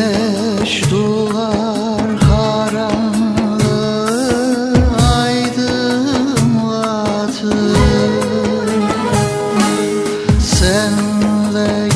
Güneş dolar karanlığı aydınlatır. Senle